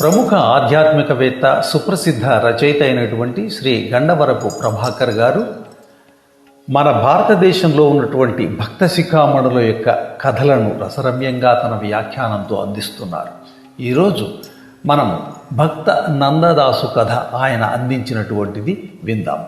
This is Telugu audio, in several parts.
ప్రముఖ ఆధ్యాత్మికవేత్త సుప్రసిద్ధ రచయిత అయినటువంటి శ్రీ గండవరపు ప్రభాకర్ గారు మన భారతదేశంలో ఉన్నటువంటి భక్త శిఖామణుల యొక్క కథలను రసరమ్యంగా తన వ్యాఖ్యానంతో అందిస్తున్నారు. ఈరోజు మనము భక్త నందదాసు కథ ఆయన అందించినటువంటిది విందాం.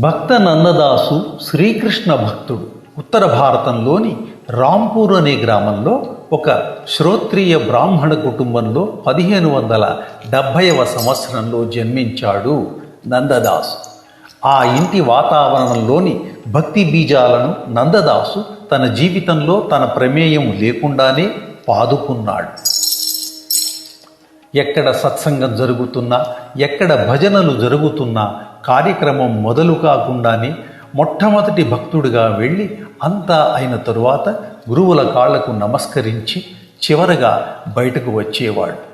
భక్త నందదాసు శ్రీకృష్ణ భక్తుడు. ఉత్తర భారతంలోని రాంపూర్ అనే గ్రామంలో ఒక శ్రోత్రియ బ్రాహ్మణ కుటుంబంలో పదిహేను వందల డెబ్భైవ సంవత్సరంలో జన్మించాడు నందదాసు. ఆ ఇంటి వాతావరణంలోని భక్తి బీజాలను నందదాసు తన జీవితంలో తన ప్రమేయం లేకుండానే పాదుకున్నాడు. ఎక్కడ సత్సంగం జరుగుతున్నా ఎక్కడ భజనలు జరుగుతున్నా కార్యక్రమం మొదలు కాకుండానే మొట్టమొదటి భక్తుడిగా వెళ్ళి అంతా అయిన తరువాత గురువుల కాళ్ళకు నమస్కరించి చివరగా బయటకు వచ్చేవాడు.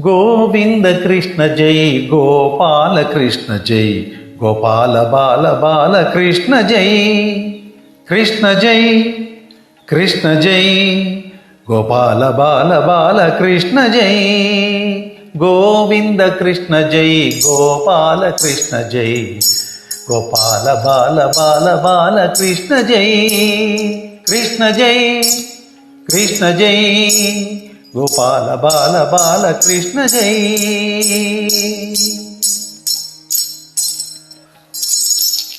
గోవింద కృష్ణ జై గోపాల కృష్ణ జై గోపాల బాల బాల కృష్ణ జై కృష్ణ జై కృష్ణ జై గోపాల బాల బాల కృష్ణ జై గోవింద కృష్ణ జై గోపాల కృష్ణ జై. గోపాల బాల బాల బాల కృష్ణ జై కృష్ణ జై కృష్ణ జై గోపాల బాల బాల కృష్ణ జై.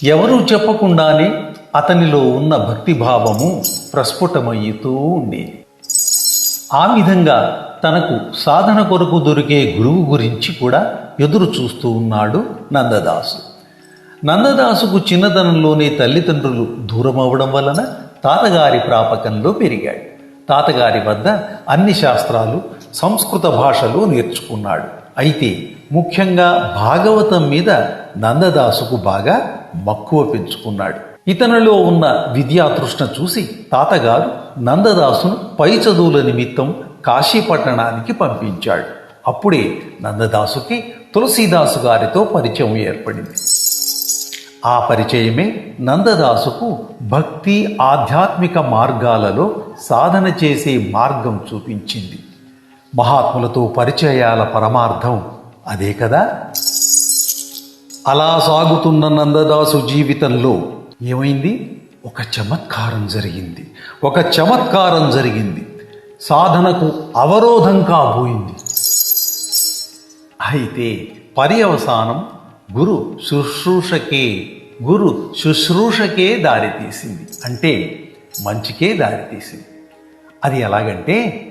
ఎవరూ చెప్పకుండానే అతనిలో ఉన్న భక్తిభావము ప్రస్ఫుటమయ్యుతూ ఉండేది ఆ విధంగా తనకు సాధన కొరకు దొరికే గురువు గురించి కూడా ఎదురు చూస్తూ ఉన్నాడు నందదాసు. నందదాసుకు చిన్నతనంలోనే తల్లిదండ్రులు దూరం అవ్వడం వలన తాతగారి ప్రాపకంలో పెరిగాడు. తాతగారి వద్ద అన్ని శాస్త్రాలు సంస్కృత భాషలో నేర్చుకున్నాడు. అయితే ముఖ్యంగా భాగవతం మీద నందదాసుకు బాగా మక్కువ పెంచుకున్నాడు. ఇతనిలో ఉన్న విద్యాతృష్ణ చూసి తాతగారు నందదాసును పై చదువుల నిమిత్తం కాశీపట్టణానికి పంపించాడు. అప్పుడే నందదాసుకి తులసీదాసు గారితో పరిచయం ఏర్పడింది. ఆ పరిచయమే నందదాసుకు భక్తి ఆధ్యాత్మిక మార్గాలలో సాధన చేసే మార్గం చూపించింది. మహాత్ములతో పరిచయాల పరమార్థం అదే కదా? అలా సాగుతున్న నందదాసు జీవితంలో ఏమైంది? ఒక చమత్కారం జరిగింది. ఒక చమత్కారం జరిగింది. సాధనకు అవరోధం కాబోయింది అయితే పర్యవసానం గురు శుశ్రూషకే గురు శుశ్రూషకే దారితీసింది అంటే మంచికే దారితీసింది అది ఎలాగంటే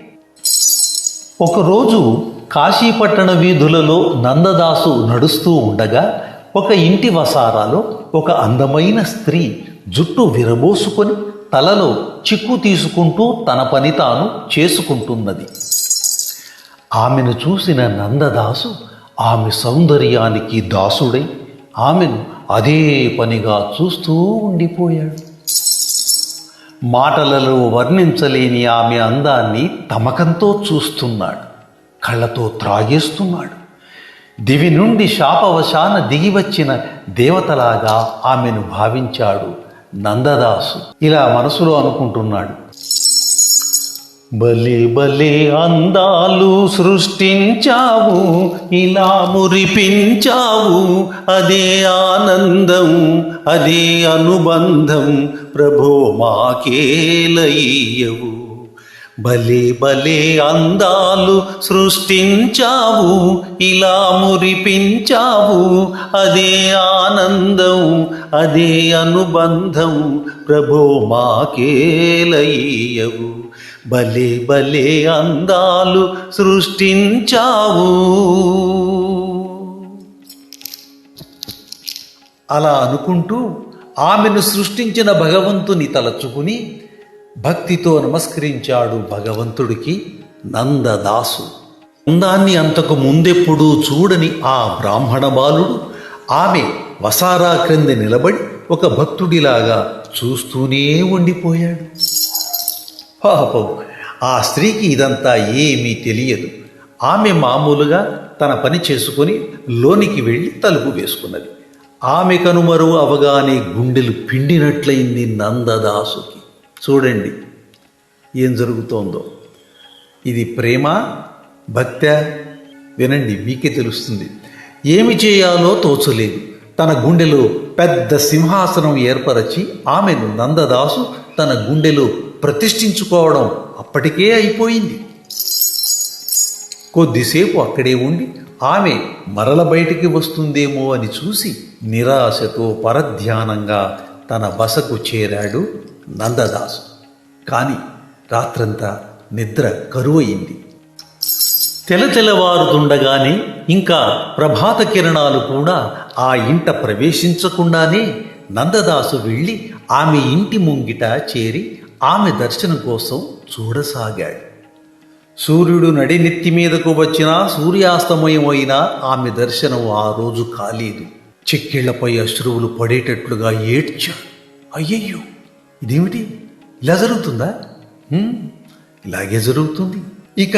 ఒకరోజు కాశీపట్టణ వీధులలో నందదాసు నడుస్తూ ఉండగా ఒక ఇంటి వసారాలో ఒక అందమైన స్త్రీ జుట్టు విరబోసుకొని తలలో చిక్కు తీసుకుంటూ తన పని తాను చేసుకుంటున్నది. ఆమెను చూసిన నందదాసు ఆమె సౌందర్యానికి దాసుడై ఆమెను అదే పనిగా చూస్తూ ఉండిపోయాడు. మాటలలో వర్ణించలేని ఆమె అందాన్ని తమకంతో చూస్తున్నాడు. కళ్ళతో త్రాగేస్తున్నాడు. దివి నుండి శాపవశాన దిగివచ్చిన దేవతలాగా ఆమెను భావించాడు నందదాసు. ఇలా మనసులో అనుకుంటున్నాడు. బలి బలి అందాలు సృష్టించావు ఇలా మురిపించావు. అదే ఆనందం అదే అనుబంధం ప్రభో మాకేలయ్యవు బలి బలి అందాలు సృష్టించావు ఇలా మురిపించావు. అదే ఆనందం అదే అనుబంధం ప్రభో మాకేలయ్యవు భలే భలే అందాలు సృష్టించావు. అలా అనుకుంటూ ఆమెను సృష్టించిన భగవంతుని తలచుకుని భక్తితో నమస్కరించాడు భగవంతుడికి నందదాసు. అందాన్ని అంతకు ముందెప్పుడూ చూడని ఆ బ్రాహ్మణ బాలుడు ఆమె వసారా క్రింద నిలబడి ఒక భక్తుడిలాగా చూస్తూనే ఉండిపోయాడు. పాపం ఆ స్త్రీకి ఇదంతా ఏమీ తెలియదు. ఆమె మామూలుగా తన పని చేసుకొని లోనికి వెళ్ళి తలుపు వేసుకున్నది. ఆమె కనుమరు అవగానే గుండెలు పిండినట్లయింది నందదాసుకి. చూడండి ఏం జరుగుతోందో. ఇది ప్రేమ భక్త? వినండి మీకే తెలుస్తుంది. ఏమి చేయాలో తోచలేదు. తన గుండెలో పెద్ద సింహాసనం ఏర్పరచి ఆమెను నందదాసు తన గుండెలో ప్రతిష్ఠించుకోవడం అప్పటికే అయిపోయింది. కొద్దిసేపు అక్కడే ఉండి ఆమె మరల బయటికి వస్తుందేమో అని చూసి నిరాశతో పరధ్యానంగా తన బసకు చేరాడు నందదాసు. కానీ రాత్రంతా నిద్ర కరువయింది తెలతెలవారుతుండగానే ఇంకా ప్రభాత కిరణాలు కూడా ఆ ఇంట ప్రవేశించకుండానే నందదాసు వెళ్ళి ఆమె ఇంటి ముంగిట చేరి ఆమె దర్శనం కోసం చూడసాగాడు సూర్యుడు నడినెత్తి మీదకు వచ్చినా సూర్యాస్తమయం అయినా ఆమె దర్శనం ఆ రోజు కాలేదు. చెక్కిళ్ళపై అశ్రువులు పడేటట్లుగా ఏడ్చాడు. అయ్యయ్యో ఇదేమిటి? ఇలా జరుగుతుందా? ఇలాగే జరుగుతుంది. ఇక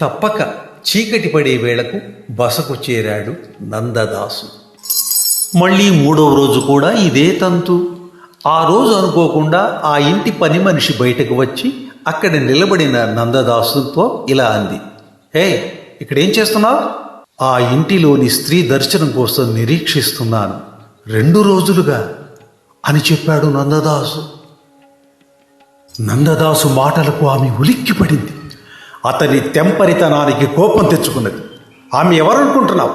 తప్పక చీకటి పడే వేళకు బసకు చేరాడు నందదాసు. మళ్ళీ మూడవ రోజు కూడా ఇదే తంతు. ఆ రోజు అనుకోకుండా ఆ ఇంటి పని మనిషి బయటకు వచ్చి అక్కడ నిలబడిన నందదాసుతో ఇలా అంది. హే ఇక్కడేం చేస్తున్నావు? ఆ ఇంటిలోని స్త్రీ దర్శనం కోసం నిరీక్షిస్తున్నాను. రెండు రోజులుగా అని చెప్పాడు నందదాసు. నందదాసు మాటలకు ఆమె ఉలిక్కిపడింది. అతని తెంపరితనానికి కోపం తెచ్చుకున్నది. ఆమె ఎవరనుకుంటున్నావు?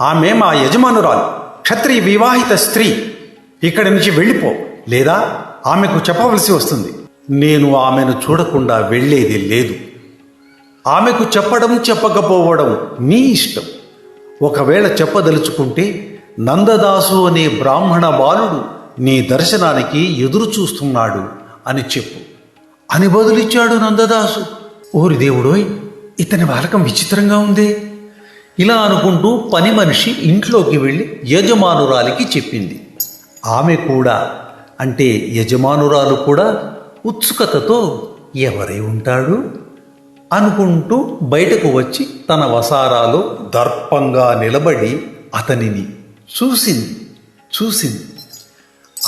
ఆమె మా యజమానురాలు. క్షత్రియ వివాహిత స్త్రీ. ఇక్కడి నుంచి వెళ్ళిపో. లేదా ఆమెకు చెప్పవలసి వస్తుంది. నేను ఆమెను చూడకుండా వెళ్ళేది లేదు. ఆమెకు చెప్పడం చెప్పకపోవడం నీ ఇష్టం. ఒకవేళ చెప్పదలుచుకుంటే నందదాసు అనే బ్రాహ్మణ బాలుడు నీ దర్శనానికి ఎదురు చూస్తున్నాడు అని చెప్పు. అని బదులిచ్చాడు నందదాసు. ఓరి దేవుడోయ్ ఇతని బాలకం విచిత్రంగా ఉందే. ఇలా అనుకుంటూ పని మనిషి ఇంట్లోకి వెళ్ళి యజమానురాలికి చెప్పింది. ఆమె కూడా అంటే యజమానురాలు కూడా ఉత్సుకతతో ఎవరై ఉంటాడు? అనుకుంటూ బయటకు వచ్చి తన వసారాలో దర్పంగా నిలబడి అతనిని చూసింది చూసింది.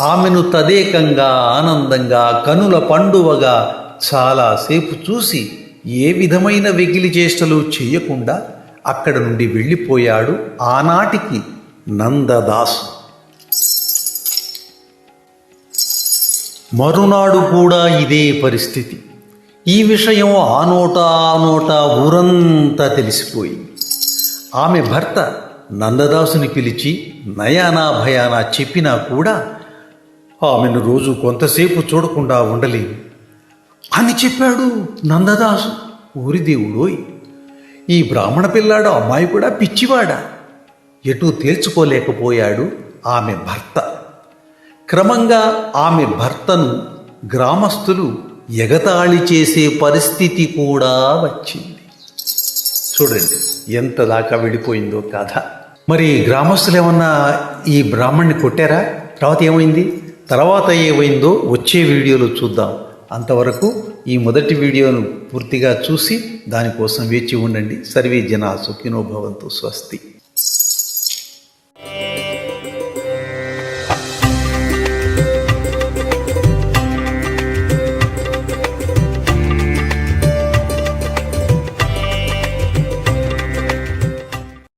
ఆమెను తదేకంగా ఆనందంగా కనుల పండువగా చాలాసేపు చూసి ఏ విధమైన వెగిలి చేష్టలు చేయకుండా అక్కడ నుండి వెళ్ళిపోయాడు ఆనాటికి నందదాసు. మరునాడు కూడా ఇదే పరిస్థితి. ఈ విషయం ఆ నోట ఆ నోట ఊరంతా తెలిసిపోయింది. ఆమె భర్త నందదాసుని పిలిచి నయానా భయానా చెప్పినా కూడా ఆమెను రోజు కొంతసేపు చూడకుండా ఉండలేదు. అని చెప్పాడు నందదాసు. ఊరిదేవుడోయ్ ఈ బ్రాహ్మణ పిల్లాడు అమ్మాయి కూడా పిచ్చివాడా? ఎటూ తేల్చుకోలేకపోయాడు ఆమె భర్త. క్రమంగా ఆమె భర్తను గ్రామస్తులు ఎగతాళి చేసే పరిస్థితి కూడా వచ్చింది. చూడండి ఎంత దాకా వెళ్ళిపోయిందో కథ. మరి గ్రామస్తులు ఏమన్నా ఈ బ్రాహ్మణ్ణి కొట్టారా? తర్వాత ఏమైంది? తర్వాత ఏమైందో వచ్చే వీడియోలో చూద్దాం. అంతవరకు ఈ మొదటి వీడియోను పూర్తిగా చూసి దానికోసం వేచి ఉండండి. సర్వే జనా సుఖినోభవంతో స్వస్తి.